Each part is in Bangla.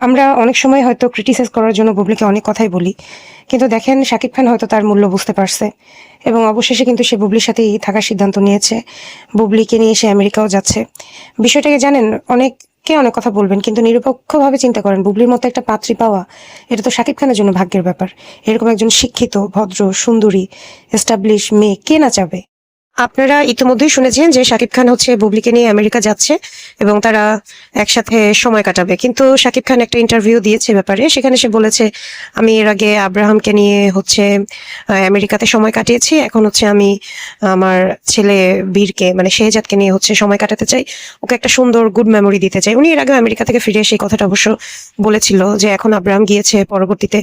আমরা অনেক সময় হয়তো ক্রিটিসাইজ করার জন্য বুবলিকে অনেক কথাই বলি, কিন্তু দেখেন শাকিব খান হয়তো তার মূল্য বুঝতে পারছে এবং অবশেষে কিন্তু সে বুবলির সাথেই থাকার সিদ্ধান্ত নিয়েছে। বুবলিকে নিয়ে সে আমেরিকাও যাচ্ছে। বিষয়টাকে জানেন অনেক কে অনেক কথা বলবেন, কিন্তু নিরপেক্ষভাবে চিন্তা করেন, বুবলির মতো একটা পাত্রী পাওয়া, এটা তো শাকিব খানের জন্য ভাগ্যের ব্যাপার। এরকম একজন শিক্ষিত, ভদ্র, সুন্দরী এস্টাবলিশ মেয়ে কে না চাবে? আপনারা ইতিমধ্যেই শুনেছেন যে শাকিব খান হচ্ছে বুবলিকে নিয়ে আমেরিকা যাচ্ছে এবং তারা একসাথে সময় কাটাবে। কিন্তু শাকিব খান একটা ইন্টারভিউ দিয়েছে ব্যাপারে, সেখানে সে বলেছে, আমি এর আগে আব্রাহামকে নিয়ে হচ্ছে আমেরিকাতে সময় কাটিয়েছি, এখন হচ্ছে আমি আমার ছেলে বীরকে মানে শেহজাদকে নিয়ে হচ্ছে সময় কাটাতে চাই, ওকে একটা সুন্দর গুড মেমোরি দিতে চাই। উনি এর আগে আমেরিকা থেকে ফিরে এসে এই কথাটা অবশ্য বলেছিল যে এখন আব্রাহাম গিয়েছে, পরবর্তীতে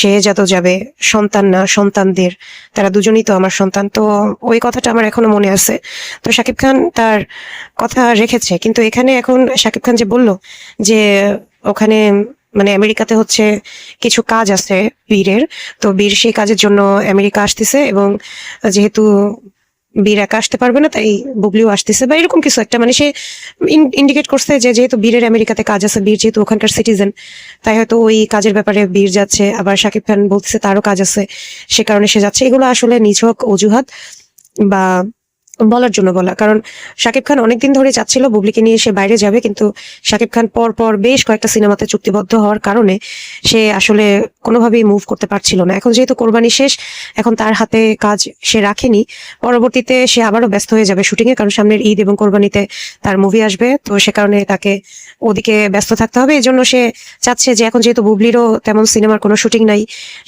শেহজাদও যাবে, সন্তান না, সন্তানদের, তারা দুজনেই তো আমার সন্তান। তো ওই কথাটা আমার এখনও মনে আছে। তো শাকিব খান তার কথা রেখেছে। কিন্তু এখানে এখন শাকিব খান যে বলল যে ওখানে মানে আমেরিকাতে হচ্ছে কিছু কাজ আছে বীরের, তো বীর সেই কাজের জন্য আমেরিকা আসতেছে এবং যেহেতু বীর একা আসতে পারবে না, তাই বুবলিও আসতেছে বা এরকম কিছু একটা। মানে সে ইন্ডিকেট করছে যে যেহেতু বীরের আমেরিকাতে কাজ আছে, বীর যেহেতু ওখানকার সিটিজেন তাই হয়তো ওই কাজের ব্যাপারে বীর যাচ্ছে। আবার শাকিব খান বলতেছে তারও কাজ আছে, সে কারণে সে যাচ্ছে। এগুলো আসলে নিছক অজুহাত। বা বলার জন্য বলা। কারণ শাকিব খান অনেকদিন ধরে চাচ্ছিল বুবলিকে নিয়ে সে বাইরে যাবে, কিন্তু শাকিব খান পর পর বেশ কয়েকটা সিনেমাতে চুক্তিবদ্ধ হওয়ার কারণে সে আসলে কোনোভাবেই মুভ করতে পারছিল না। এখন যেহেতু কোরবানি শেষ, এখন তার হাতে কাজ সে রাখেনি। পরবর্তীতে সে আবারও ব্যস্ত হয়ে যাবে শুটিং এ, কারণ সামনের ঈদ এবং কোরবানিতে তার মুভি আসবে। তো সে কারণে তাকে ওদিকে ব্যস্ত থাকতে হবে। এই জন্য সে চাচ্ছে যে এখন যেহেতু বুবলিরও তেমন সিনেমার কোনো শুটিং নাই,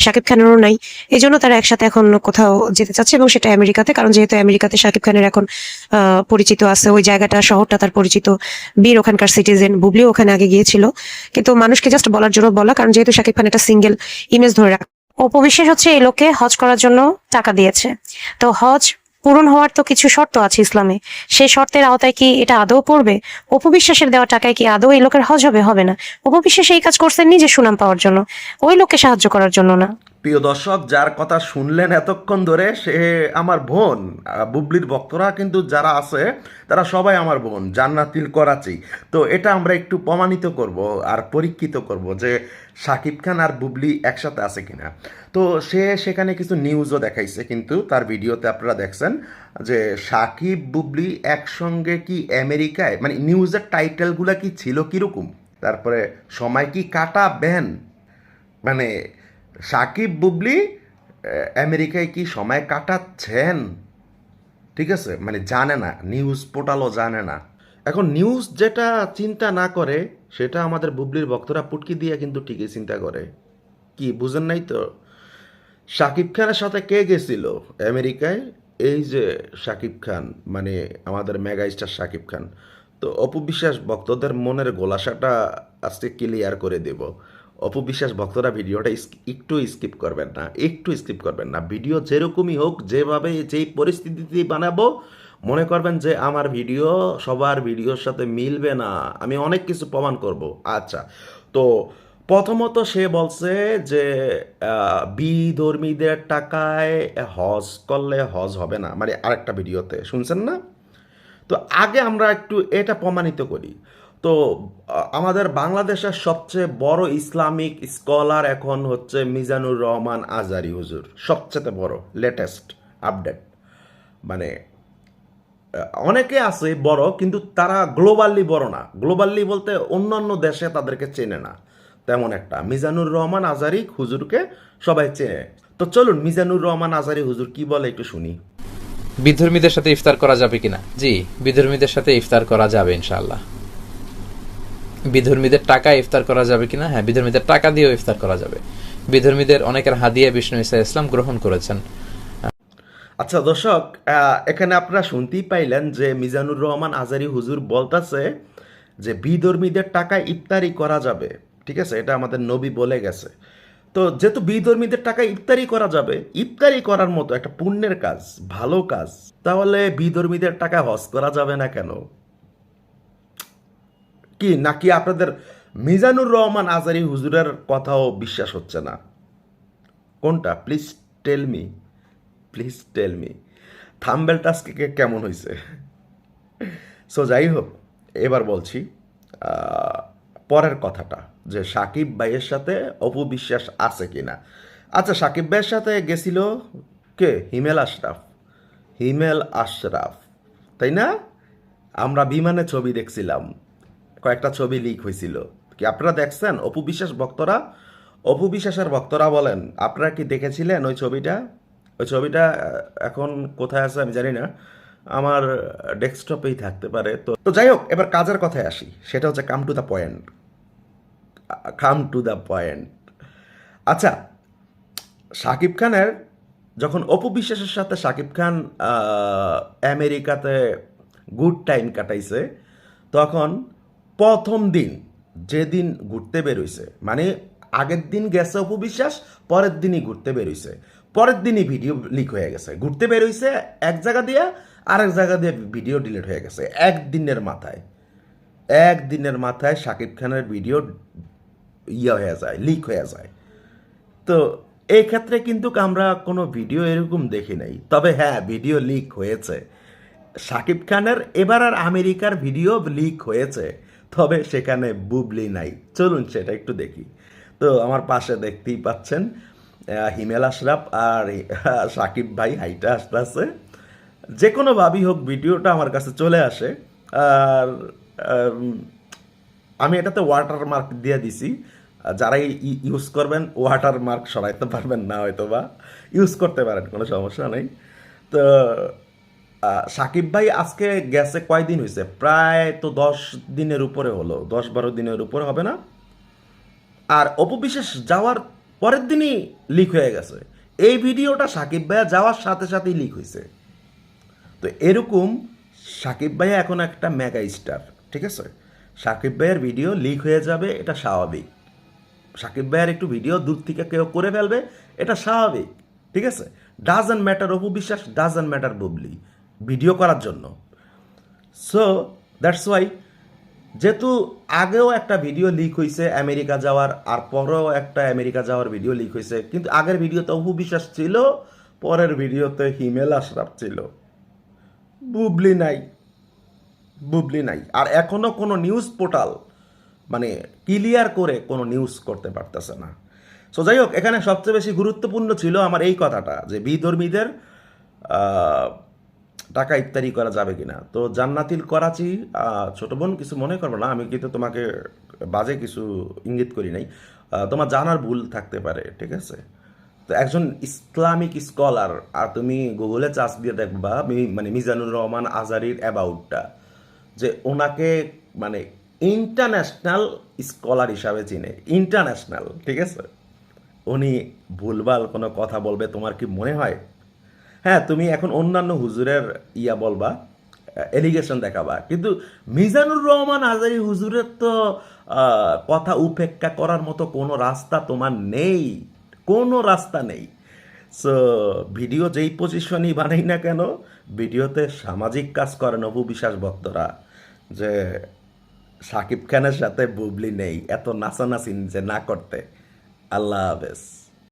শাকিব খানেরও নাই এই জন্য তারা একসাথে এখন কোথাও যেতে চাচ্ছে এবং সেটা আমেরিকাতে। কারণ যেহেতু আমেরিকাতে শাকিব খানের এখন পরিচিত আছে। ওই জায়গাটা, শহরটা তার পরিচিত। বীর ওখানকার সিটিজেন বুবলিও ওখানে আগে গিয়েছিল। কিন্তু মানুষকে জাস্ট বলার জন্য বলা, কারণ যেহেতু শাকিব খান একটা সিঙ্গেল ইমেজ ধরে রাখ অপবিশ্বাস হচ্ছে এই লোককে হজ করার জন্য টাকা দিয়েছে। তো হজ পূরণ হওয়ার তো কিছু শর্ত আছে ইসলামে। সেই শর্তের আওতায় কি এটা আদৌ পড়বে? অপবিশ্বাসের দেওয়া টাকায় কি আদৌ এই লোকের হজ হবে? হবে না। অপবিশ্বাস এই কাজ করছেন নিজে সুনাম পাওয়ার জন্য। ওই লোককে সাহায্য করার জন্য না। প্রিয় দর্শক, যার কথা শুনলেন এতক্ষণ ধরে, সে আমার বোন। বুবলির ভক্তরা কিন্তু যারা আছে, তারা সবাই আমার বোন, জান্নাতিল করাচি। তো এটা আমরা একটু প্রমাণিত করব আর পরীক্ষিত করব যে শাকিব খান আর বুবলি একসাথে আছে কিনা। তো সে সেখানে কিছু নিউজও দেখাইছে কিন্তু, তার ভিডিওতে আপনারা দেখছেন যে সাকিব, বুবলি একসঙ্গে কি আমেরিকায় মানে নিউজের টাইটেলগুলো কি ছিল কীরকম? তারপরে সময় কি কাটা ব্যান মানে সাকিব বুবলি আমেরিকায় কি সময় কাটাচ্ছেন? ঠিক আছে? মানে জানে না, নিউজ পোর্টালও জানে না। এখন নিউজ যেটা চিন্তা না করে, সেটা আমাদের বুবলির ভক্তরা পুটকি দিয়ে কিন্তু ঠিকই চিন্তা করে। কি, বুঝেন নাই তো? শাকিব খানের সাথে কে গেছিল আমেরিকায়? এই যে শাকিব খান মানে আমাদের মেগা স্টার শাকিব খান। তো অপবিশ্বাস ভক্তদের মনের গোলাসাটা আজকে ক্লিয়ার করে দেব। অপবিশ্বাস ভক্তরা ভিডিওটা একটু স্কিপ করবেন না, একটু স্কিপ করবেন না। ভিডিও যেরকমই হোক, যেভাবে যেই পরিস্থিতিতে বানাবো, মনে করবেন যে আমার ভিডিও, সবার ভিডিওর সাথে মিলবে না। আমি অনেক কিছু প্রমাণ করব। আচ্ছা তো প্রথমত সে বলছে যে বিধর্মীদের টাকায় হজ করলে হজ হবে না। মানে আরেকটা ভিডিওতে, শুনছেন না? তো আগে আমরা একটু এটা প্রমাণিত করি। তো আমাদের বাংলাদেশের সবচেয়ে বড় ইসলামিক স্কলার এখন হচ্ছে মিজানুর রহমান আজারি, হুজুর। সবচেয়ে বড় লেটেস্ট আপডেট মানে অনেকে আছে বড়, কিন্তু তারা গ্লোবালি বড় না। গ্লোবালি বলতে অন্যান্য দেশে তাদেরকে চেনে না। তেমন একটা। মিজানুর রহমান আজারি হুজুরকে সবাই চেনে। তো চলুন, মিজানুর রহমান আজারি হুজুর কি বলে একটু শুনি। বিধর্মীদের সাথে ইফতার করা যাবে কিনা? জি, বিধর্মীদের সাথে ইফতার করা যাবে, ইনশাআল্লাহ। বিধর্মীদের টাকা ইফতার করা যাবে কিনা? হ্যাঁ বিধর্মীদের টাকা দিয়েও ইফতার করা যাবে। বিধর্মীদের অনেকের হাদিয়া বিষ্ণু ইসা ইসলাম গ্রহণ করেছেন। আচ্ছা দর্শক এখানে আপনারা শুনতেই পাইলেন যে মিজানুর রহমান আজারি হুজুর বলতাছে যে বিধর্মীদের টাকা ইফতারি করা যাবে। ঠিক আছে? এটা আমাদের নবী বলে গেছে। তো যেহেতু বিধর্মীদের টাকা ইফতারি করা যাবে, ইফতারি করার মতো একটা পুণ্যের কাজ, ভালো কাজ, তাহলে বিধর্মীদের টাকা হজ করা যাবে না কেন? কি? নাকি আপনাদের মিজানুর রহমান আজারি হুজুরের কথাও বিশ্বাস হচ্ছে না? কোনটা? Please tell me please tell me thumbnail টাস্কে কেমন হয়েছে সো যাই হোক, এবার বলছি পরের কথাটা, যে সাকিব ভাইয়ের সাথে অপু বিশ্বাস আছে কি না আচ্ছা সাকিব ভাইয়ের সাথে গেছিল কে? হিমেল আশরাফ। হিমেল আশরাফ, তাই না? আমরা বিমানে ছবি দেখছিলাম। কয়েকটা ছবি লিক হয়েছিল কি আপনারা দেখছেন? অপু বিশ্বাস ভক্তরা? অপু বিশ্বাসের ভক্তরা বলেন, আপনারা কি দেখেছিলেন ওই ছবিটা? ওই ছবিটা এখন কোথায় আছে আমি জানি না। আমার ডেস্কটপেই থাকতে পারে। তো তো যাই হোক, এবার কাজের কথায় আসি। সেটা হচ্ছে come to the point come to the point আচ্ছা শাকিব খানের, যখন অপু বিশ্বাসের সাথে শাকিব খান আমেরিকাতে গুড টাইম কাটাইছে, তখন প্রথম দিন যেদিন ঘুরতে বেরোইছে মানে আগের দিন গেছে অপবিশ্বাস, পরের দিনই ঘুরতে বেরোইছে। পরের দিনই ভিডিও লিক হয়ে গেছে। ঘুরতে বেরোইছে এক জায়গা দিয়ে, আরেক জায়গা দিয়ে ভিডিও ডিলিট হয়ে গেছে একদিনের মাথায়। একদিনের মাথায় শাকিব খানের ভিডিও ইয়ে হয়ে যায় লিক হয়ে যায়। তো এই ক্ষেত্রে কিন্তু আমরা কোনো ভিডিও এরকম দেখি নাই। তবে হ্যাঁ ভিডিও লিক হয়েছে। শাকিব খানের, এবার আর আমেরিকার ভিডিও লিক হয়েছে। তবে সেখানে বুবলি নাই। চলুন সেটা একটু দেখি। তো আমার পাশে দেখতেই পাচ্ছেন হিমেল আশরাফ আর সাকিব ভাই হাইটা আসতে আছে যে কোনোভাবেই হোক, ভিডিওটা আমার কাছে চলে আসে। আর, আমি এটাতে ওয়াটার মার্ক দিয়ে দিছি। যারাই ইউজ করবেন ওয়াটার মার্ক সরাইতে পারবেন না হয়তো বা ইউজ করতে পারেন, কোনো সমস্যা নেই। তো সাকিব ভাই আজকে গেছে কয়দিন হয়েছে প্রায় তো দশ দিনের উপরে হলো। দশ বারো দিনের উপরে হবে না। আর অপবিশ্বাস যাওয়ার পরের দিনই লিক হয়ে গেছে। এই ভিডিওটা সাকিব ভাইয়া যাওয়ার সাথে সাথেই লিক হয়েছে তো এরকম সাকিব ভাইয়া এখন একটা মেগা স্টার ঠিক আছে? সাকিব ভাইয়ের ভিডিও লিক হয়ে যাবে, এটা স্বাভাবিক। সাকিব ভাইয়ের একটু ভিডিও দূর থেকে কেউ করে ফেলবে, এটা স্বাভাবিক, ঠিক আছে? Doesn't matter Apu Biswas doesn't matter Bubly video করার জন্য। সো দ্যাটস ওয়াই যেহেতু আগেও একটা ভিডিও লিক হয়েছে আমেরিকা যাওয়ার, আর পরেও একটা আমেরিকা যাওয়ার ভিডিও লিক হয়েছে কিন্তু আগের ভিডিওতে অপু বিশ্বাস ছিল, পরের ভিডিওতে হিমেল আশরাফ ছিল। বুবলি নাই বুবলি নাই। আর এখনও কোনো নিউজ পোর্টাল মানে ক্লিয়ার করে কোনো নিউজ করতে পারতেছে না। সো যাই হোক, এখানে সবচেয়ে বেশি গুরুত্বপূর্ণ ছিল আমার এই কথাটা, যে বিধর্মীদের টাকা ইফতারি করা যাবে কিনা? তো জান্নাতিল করাচি ছোট বোন, কিছু মনে করবে না, আমি কিন্তু তোমাকে বাজে কিছু ইঙ্গিত করি নাই। তোমার জানার ভুল থাকতে পারে, ঠিক আছে? তো একজন ইসলামিক স্কলার, আর তুমি গুগলে চার্জ দিয়ে দেখবা মানে মিজানুর রহমান আজারির অ্যাবাউটটা, যে ওনাকে মানে ইন্টারন্যাশনাল স্কলার হিসাবে চিনে, ইন্টারন্যাশনাল, ঠিক আছে? উনি ভুলভাল কোনো কথা বলবে, তোমার কি মনে হয়? হ্যাঁ তুমি এখন অন্যান্য হুজুরের ইয়া বলবা এলিগেশন দেখাবা। কিন্তু মিজানুর রহমান আজারি হুজুরের তো কথা উপেক্ষা করার মতো কোনো রাস্তা তোমার নেই, কোনো রাস্তা নেই। সো ভিডিও যেই পজিশনই বানাই না কেন ভিডিওতে সামাজিক কাজ করেন অপু বিশ্বাস ভক্তরা, যে সাকিব খানের সাথে বুবলি নেই, এত নাচানাচি যে না করতে। আল্লাহ হাফেজ।